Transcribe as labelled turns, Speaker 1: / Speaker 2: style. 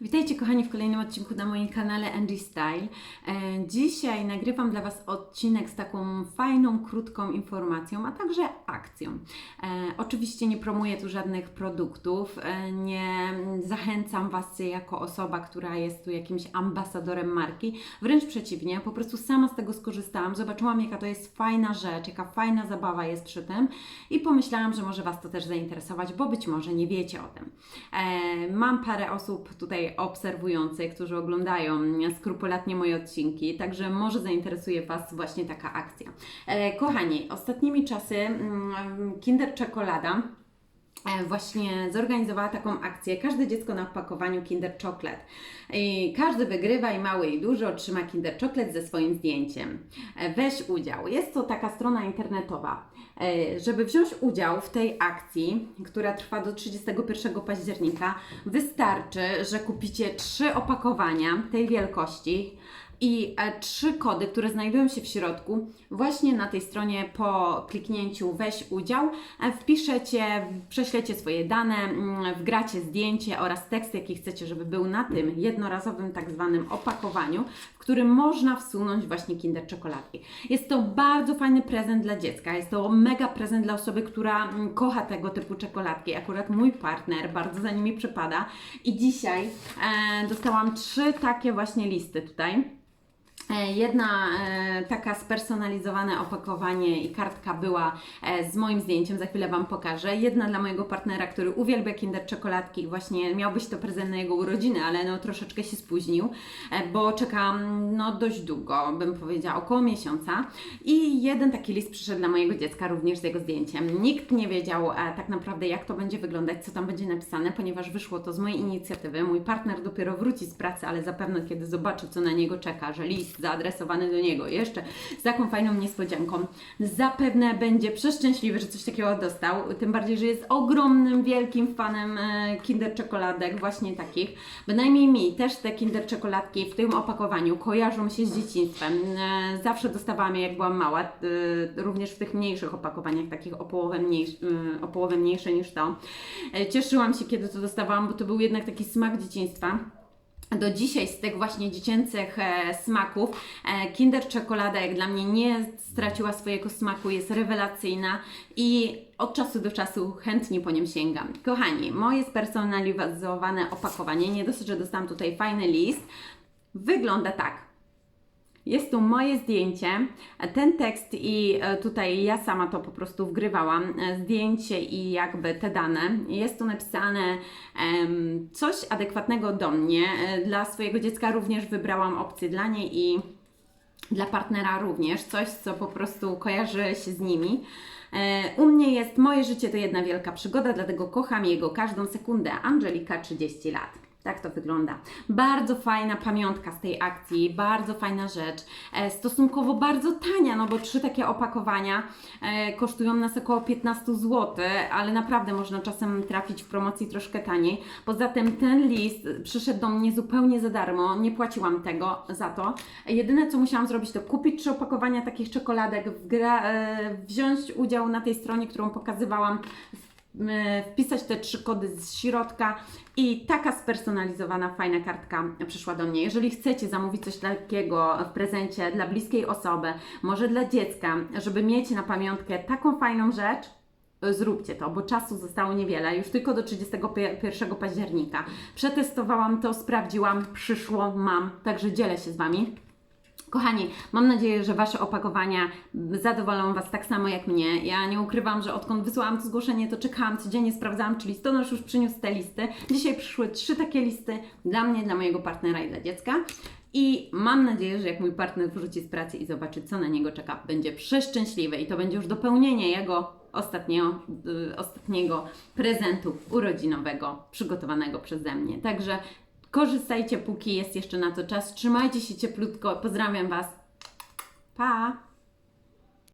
Speaker 1: Witajcie kochani w kolejnym odcinku na moim kanale Angie Style. E, Dzisiaj nagrywam dla Was odcinek z taką fajną, krótką informacją, a także akcją. E, Oczywiście nie promuję tu żadnych produktów, e, nie zachęcam Was jako osoba, która jest tu jakimś ambasadorem marki. Wręcz przeciwnie, po prostu sama z tego skorzystałam, zobaczyłam jaka to jest fajna rzecz, jaka fajna zabawa jest przy tym i pomyślałam, że może Was to też zainteresować, bo być może nie wiecie o tym. Mam parę osób tutaj obserwujących, którzy oglądają skrupulatnie moje odcinki, także może zainteresuje Was właśnie taka akcja. E, Kochani, ostatnimi czasy mm, Kinder Czekolada właśnie zorganizowała taką akcję. Każde dziecko na opakowaniu Kinder Chocolate. I każdy wygrywa i mały i duży otrzyma Kinder Chocolate ze swoim zdjęciem. E, Weź udział. Jest to taka strona internetowa. E, Żeby wziąć udział w tej akcji, która trwa do 31 października, wystarczy, że kupicie trzy opakowania tej wielkości i e, trzy kody, które znajdują się w środku, właśnie na tej stronie po kliknięciu weź udział, e, wpiszecie, prześlecie swoje dane, mm, wgracie zdjęcie oraz tekst, jaki chcecie, żeby był na tym jednorazowym tak zwanym opakowaniu, w którym można wsunąć właśnie Kinder czekoladki. Jest to bardzo fajny prezent dla dziecka, jest to mega prezent dla osoby, która mm, kocha tego typu czekoladki. Akurat mój partner bardzo za nimi przypada i dzisiaj e, dostałam trzy takie właśnie listy tutaj. E, Jedna e, taka spersonalizowane opakowanie i kartka była e, z moim zdjęciem, za chwilę Wam pokażę. Jedna dla mojego partnera, który uwielbia Kinder czekoladki właśnie miał być to prezent na jego urodziny, ale no troszeczkę się spóźnił, bo czekam no dość długo, bym powiedziała około miesiąca. I jeden taki list przyszedł dla mojego dziecka również z jego zdjęciem. Nikt nie wiedział tak naprawdę jak to będzie wyglądać, co tam będzie napisane, ponieważ wyszło to z mojej inicjatywy. Mój partner dopiero wróci z pracy, ale zapewne kiedy zobaczy co na niego czeka, że list zaadresowany do niego jeszcze z taką fajną niespodzianką, zapewne będzie przeszczęśliwy, że coś takiego dostał. Tym bardziej, że jest ogromnym, wielkim fanem e, Kinder czekoladek, właśnie takich. Bynajmniej mi też te Kinder czekoladki w tym opakowaniu kojarzą się z dzieciństwem. E, Zawsze dostawałam je jak byłam mała, e, również w tych mniejszych opakowaniach, takich o połowę, mniejsz, e, o połowę mniejsze niż to. Cieszyłam się, kiedy to dostawałam, bo to był jednak taki smak dzieciństwa do dzisiaj z tych właśnie dziecięcych e, smaków e, Kinder czekolada jak dla mnie nie straciła swojego smaku, jest rewelacyjna i od czasu do czasu chętnie po nim sięgam. Kochani, moje spersonalizowane opakowanie, nie dosyć, że dostałam tutaj fajny list, wygląda tak. Jest tu moje zdjęcie, ten tekst i e, tutaj ja sama to po prostu wgrywałam, e, zdjęcie i jakby te dane. Jest tu napisane coś adekwatnego do mnie. E, Dla swojego dziecka również wybrałam opcję dla niej i dla partnera również, coś co po prostu kojarzy się z nimi. U mnie jest moje życie to jedna wielka przygoda, dlatego kocham jego każdą sekundę. Angelika 30 lat. Tak to wygląda. Bardzo fajna pamiątka z tej akcji, bardzo fajna rzecz. E, stosunkowo bardzo tania, no bo trzy takie opakowania e, kosztują nas około 15 zł, ale naprawdę można czasem trafić w promocji troszkę taniej. Poza tym ten list przyszedł do mnie zupełnie za darmo, nie płaciłam tego za to. Jedyne co musiałam zrobić to kupić trzy opakowania takich czekoladek, e, wziąć udział na tej stronie, którą pokazywałam m, wpisać te trzy kody z środka i taka spersonalizowana, fajna kartka przyszła do mnie. Jeżeli chcecie zamówić coś takiego w prezencie dla bliskiej osoby, może dla dziecka, żeby mieć na pamiątkę taką fajną rzecz, zróbcie to, bo czasu zostało niewiele, już tylko do 31 października. Przetestowałam to, sprawdziłam, przyszło, mam, także dzielę się z Wami. Kochani, mam nadzieję, że Wasze opakowania zadowolą Was tak samo jak mnie. Ja nie ukrywam, że odkąd wysłałam to zgłoszenie, to czekałam, codziennie sprawdzałam, czy listonosz już przyniósł te listy. Dzisiaj przyszły trzy takie listy dla mnie, dla mojego partnera i dla dziecka. I mam nadzieję, że jak mój partner wróci z pracy i zobaczy, co na niego czeka, będzie przeszczęśliwy i to będzie już dopełnienie jego ostatniego, y, ostatniego prezentu urodzinowego przygotowanego przeze mnie. Także korzystajcie, póki jest jeszcze na to czas. Trzymajcie się cieplutko. Pozdrawiam Was. Pa!